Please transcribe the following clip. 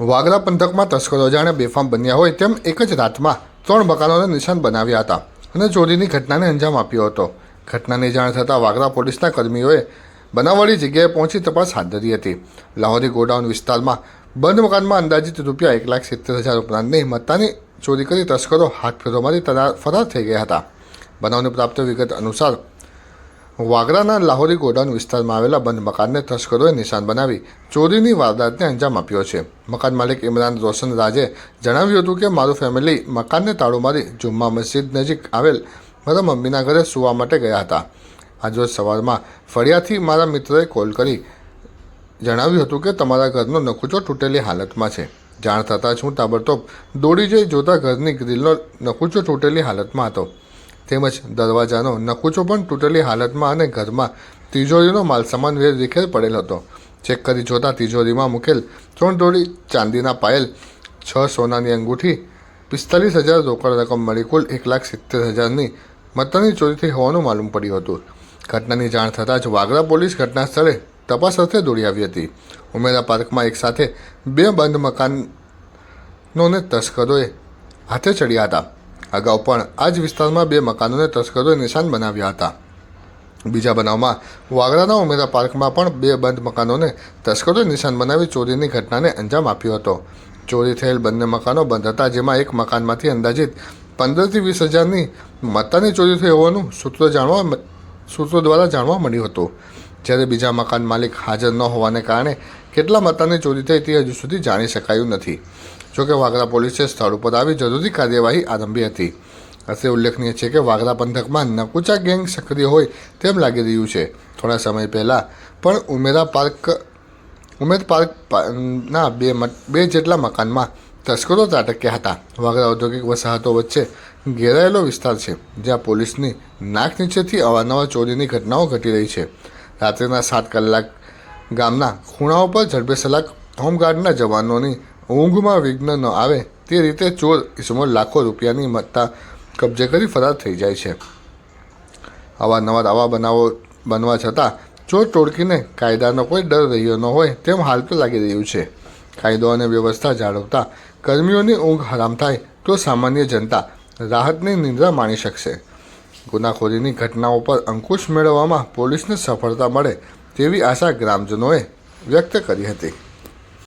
વાગરા પંથકમાં તસ્કરો જાણે બેફામ બન્યા હોય તેમ એક જ રાતમાં ત્રણ મકાનોને નિશાન બનાવ્યા હતા અને ચોરીની ઘટનાને અંજામ આપ્યો હતો. ઘટનાની જાણ થતાં વાગરા પોલીસના કર્મીઓએ બનાવવાળી જગ્યાએ પહોંચી તપાસ હાથ ધરી હતી. લાહોરી ગોડાઉન વિસ્તારમાં બંધ મકાનમાં અંદાજિત રૂપિયા એક લાખ સિત્તેર હજાર ઉપરાંતની મત્તાની ચોરી કરી તસ્કરો હાથ ફેરોમાંથી તરા- ફરાર થઈ ગયા હતા. બનાવની પ્રાપ્ત વિગત અનુસાર વાગરાના લાહોરી ગોડાઉન વિસ્તારમાં આવેલા બંધ મકાનને તસ્કરોએ નિશાન બનાવી ચોરીની વારદાતને અંજામ આપ્યો છે. મકાન માલિક ઇમરાન રોશન રાજે જણાવ્યું હતું કે, મારું ફેમિલી મકાનને તાળું મારી જુમ્મા મસ્જિદ નજીક આવેલ મારા મમ્મીના ઘરે સૂવા માટે ગયા હતા. આજરોજ સવારમાં ફળિયાથી મારા મિત્રએ કોલ કરી જણાવ્યું હતું કે, તમારા ઘરનો નકુચો તૂટેલી હાલતમાં છે. જાણ થતાં જ હું તાબડતોબ દોડી જઈ જોતા ઘરની ગ્રીલનો નકુચો તૂટેલી હાલતમાં હતો. તેમજ દરવાજાનો નકુચો પણ તૂટેલી હાલતમાં અને ઘરમાં તિજોરીનો માલસામાન વેર વિખેર પડેલ હતો. ચેક કરી જોતા તિજોરીમાં મૂકેલ ત્રણ જોડી ચાંદીના પાયલ, છ સોનાની અંગૂઠી, પિસ્તાલીસ હજાર રોકડ રકમ મળી કુલ એક લાખ સિત્તેર હજારની મતદાનની ચોરી થઈ હોવાનું માલુમ પડ્યું હતું. ઘટનાની જાણ થતાં જ વાગરા પોલીસ ઘટના સ્થળે તપાસ અર્થે દોડી આવી હતી. ઉમેરા પાર્કમાં એક સાથે બે બંધ મકાનોને તસ્કરોએ હાથે ચડ્યા હતા. અગાઉ પણ આ જ વિસ્તારમાં બે મકાનોને તસ્કરોએ નિશાન બનાવ્યા હતા. બીજા બનાવમાં, વાગરાના ઉમેરા પાર્કમાં પણ બે બંધ મકાનોને તસ્કરોએ નિશાન બનાવી ચોરીની ઘટનાને અંજામ આપ્યો હતો. ચોરી થયેલ બંને મકાનો બંધ હતા, જેમાં એક મકાનમાંથી અંદાજિત પંદરથી વીસ હજારની મત્તાની ચોરી થઈ હોવાનું સૂત્રો જાણવા સૂત્રો દ્વારા જાણવા મળ્યું હતું. જ્યારે બીજા મકાન માલિક હાજર ન હોવાને કારણે કેટલા મતાની ચોરી થઈ તે હજુ સુધી જાણી શકાયું નથી. જોકે વાગરા પોલીસે સ્થળ ઉપર આવી જરૂરી કાર્યવાહી આરંભી હતી. અત્રે ઉલ્લેખનીય છે કે વાગરા પંથકમાં નકુચા ગેંગ સક્રિય હોય તેમ લાગી રહ્યું છે. થોડા સમય પહેલાં પણ ઉમેરા પાર્ક, ઉમેદ પાર્ક ના, બે બે જેટલા મકાનમાં તસ્કરો ત્રાટક્યા હતા. વાગરા ઔદ્યોગિક વસાહતો વચ્ચે ઘેરાયેલો વિસ્તાર છે, જ્યાં પોલીસની નાક નીચેથી અવારનવાર ચોરીની ઘટનાઓ ઘટી રહી છે. રાત્રિના સાત કલાક ગામના ખૂણાઓ પર ઝડપે હોમગાર્ડના જવાનોની ઊંઘમાં વિઘ્ન ન આવે તે રીતે ચોર ઇસમો લાખો રૂપિયાની મત્તા કબજે કરી ફરાર થઈ જાય છે. અવારનવાર આવા બનાવો બનવા છતાં ચોર ટોળકીને કાયદાનો કોઈ ડર રહ્યો ન હોય તેમ હાલ તો લાગી રહ્યું છે. કાયદો અને વ્યવસ્થા જાળવતા કર્મીઓની ઊંઘ હરામ થાય તો સામાન્ય જનતા રાહતની નિંદ્રા માણી શકશે. ગુનાખોરીની ઘટનાઓ પર અંકુશ મેળવવામાં પોલીસને સફળતા મળે તેવી આશા ગ્રામજનોએ વ્યક્ત કરી હતી.